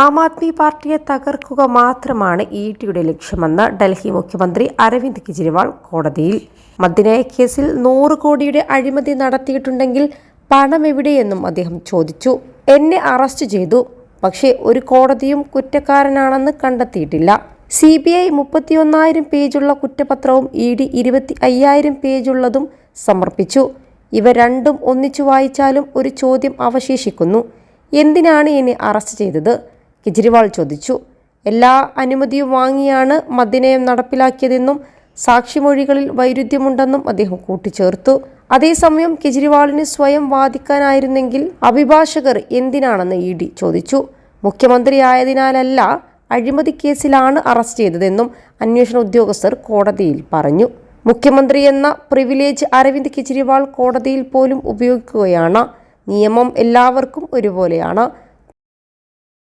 ആം ആദ്മി പാർട്ടിയെ തകർക്കുക മാത്രമാണ് ഇ ടിയുടെ ലക്ഷ്യമെന്ന് ഡൽഹി മുഖ്യമന്ത്രി അരവിന്ദ് കെജ്രിവാൾ കോടതിയിൽ. മദ്യനയ കേസിൽ നൂറ് കോടിയുടെ അഴിമതി നടത്തിയിട്ടുണ്ടെങ്കിൽ പണം എവിടെയെന്നും അദ്ദേഹം ചോദിച്ചു. എന്നെ അറസ്റ്റ് ചെയ്തു. പക്ഷേ ഒരു കോടതിയും കുറ്റക്കാരനാണെന്ന് കണ്ടെത്തിയിട്ടില്ല. സി ബി ഐ മുപ്പത്തിയൊന്നായിരം പേജുള്ള കുറ്റപത്രവും ഇ ഡി ഇരുപത്തി അയ്യായിരം പേജുള്ളതും സമർപ്പിച്ചു. ഇവ രണ്ടും ഒന്നിച്ചു വായിച്ചാലും ഒരു ചോദ്യം അവശേഷിക്കുന്നു. എന്തിനാണ് എന്നെ അറസ്റ്റ് ചെയ്തത്? കെജ്രിവാൾ ചോദിച്ചു എല്ലാ അനുമതിയും വാങ്ങിയാണ് മദ്യനയം നടപ്പിലാക്കിയതെന്നും സാക്ഷിമൊഴികളിൽ വൈരുദ്ധ്യമുണ്ടെന്നും അദ്ദേഹം കൂട്ടിച്ചേർത്തു. അതേസമയം കെജ്രിവാളിന് സ്വയം വാദിക്കാനായിരുന്നെങ്കിൽ അഭിഭാഷകർ എന്തിനാണെന്ന് ഇ ഡി ചോദിച്ചു. മുഖ്യമന്ത്രിയായതിനാലല്ല അഴിമതി കേസിലാണ് അറസ്റ്റ് ചെയ്തതെന്നും അന്വേഷണ ഉദ്യോഗസ്ഥർ കോടതിയിൽ പറഞ്ഞു. മുഖ്യമന്ത്രി എന്ന പ്രിവിലേജ് അരവിന്ദ് കെജ്രിവാൾ കോടതിയിൽ പോലും ഉപയോഗിക്കുകയാണ്. നിയമം എല്ലാവർക്കും ഒരുപോലെയാണ്.